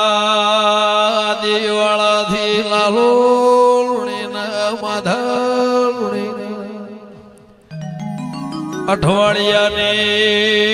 પાવળિયા દિવાળાથી લાલુણીના માધારુણી અઠવાડિયાની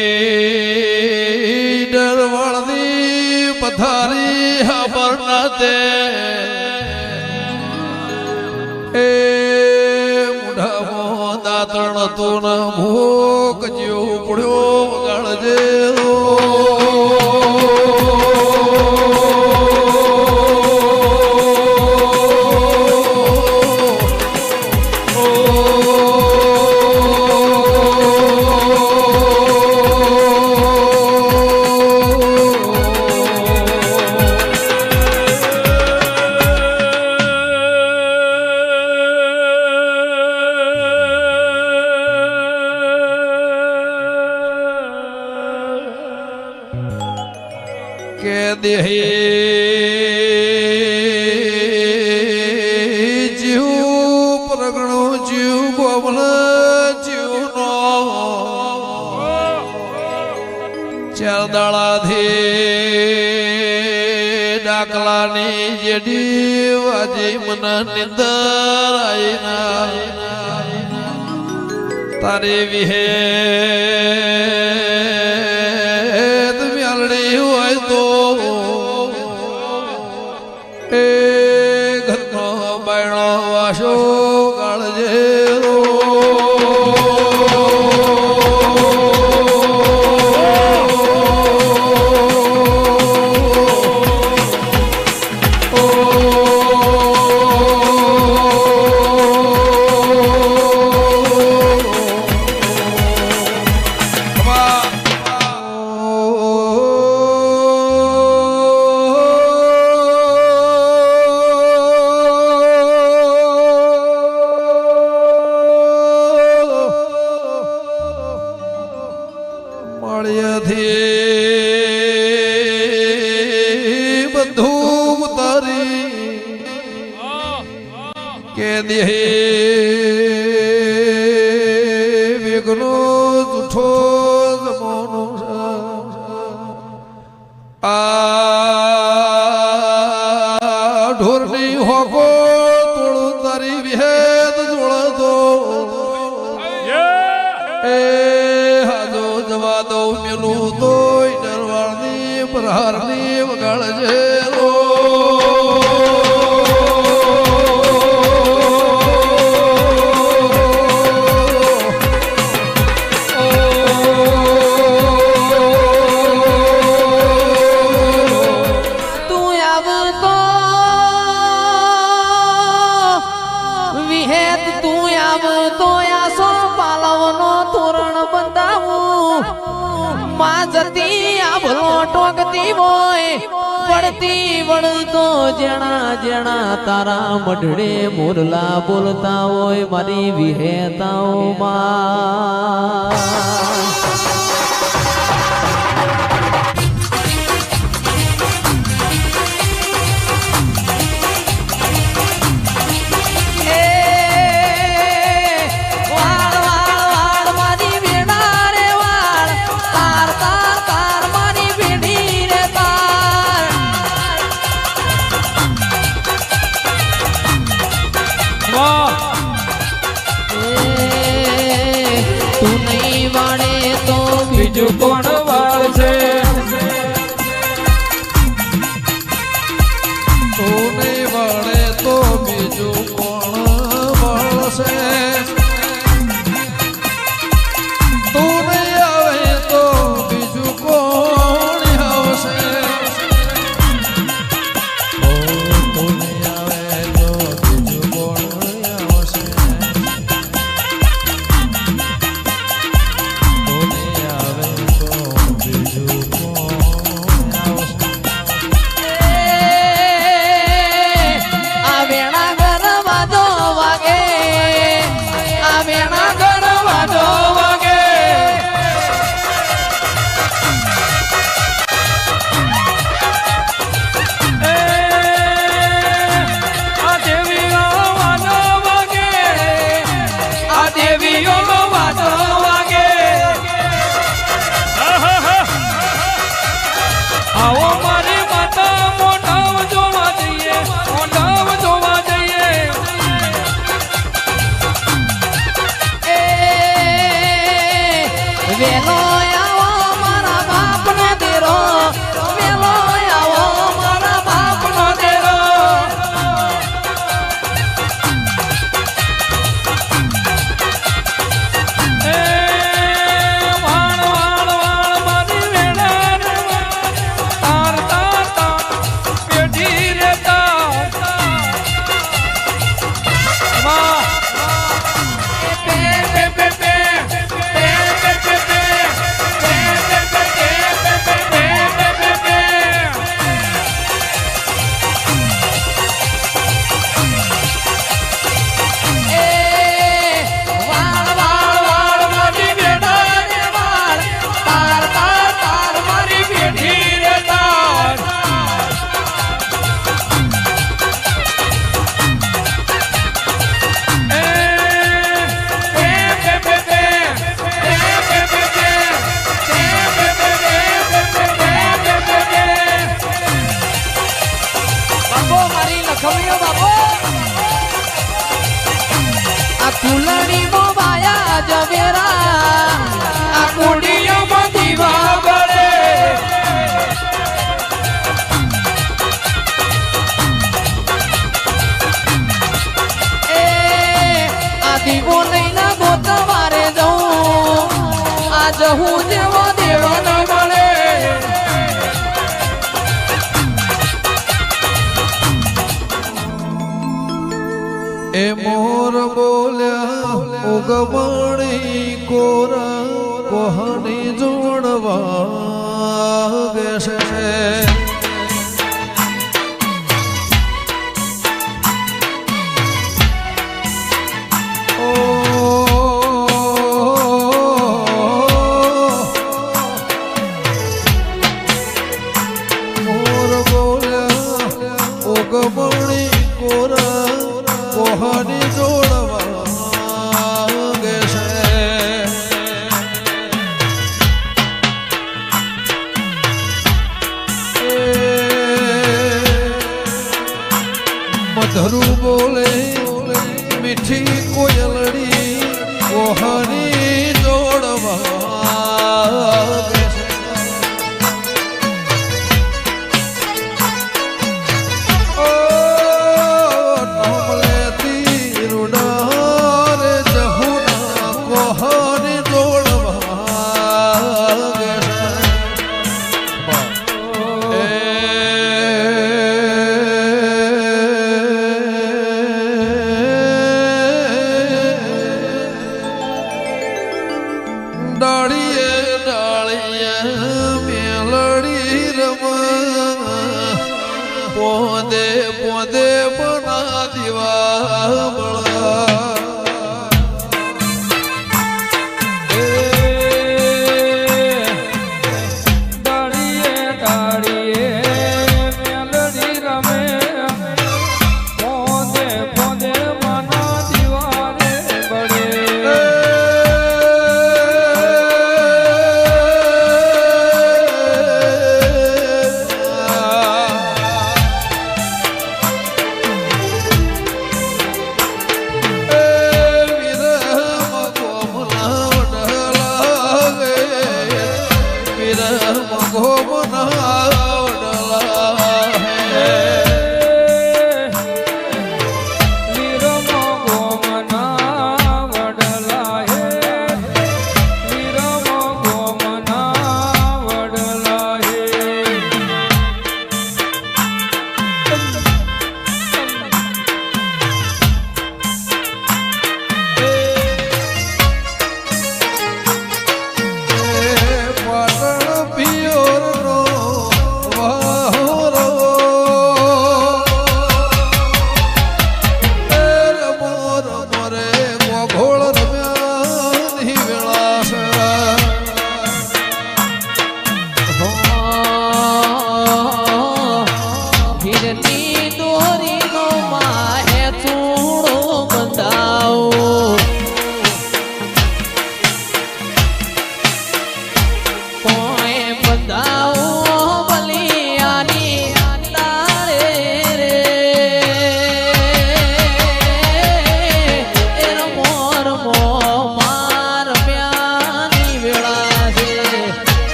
ડાકલાની જેડી વાજી મન નિંદર આઈના તારી વિહે મળ્યાથી બધું ઉતારી કે દેહે વેગનો જૂઠો જમાનો. આ ઢોરની હોકો તોડું તારી વિહેદ જોડતો એ મેલું તોય ડરવાની પ્રહારની વગાડજે. પડતી વળતો જેણા જેણા તારા મઢડે મોરલા બોલતા હોય મારી વિહેતાઓ એ મોર બોલ્યા ઉગવણી કોરા કોહની જોડવા બેસે? મીઠી કોયલડી ઓહર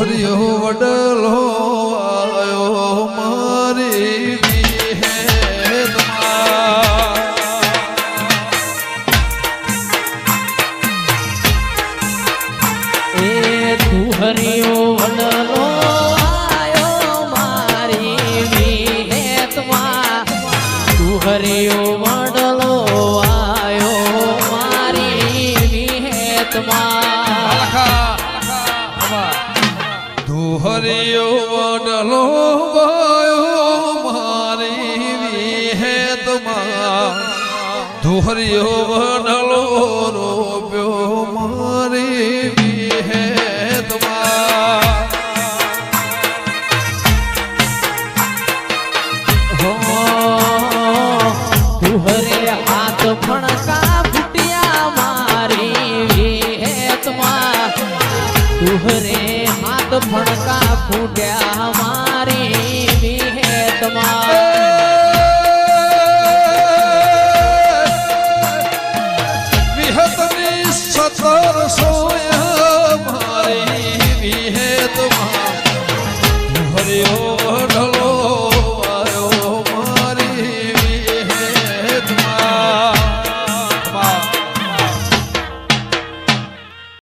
ફર્યો વડલો हरि ओम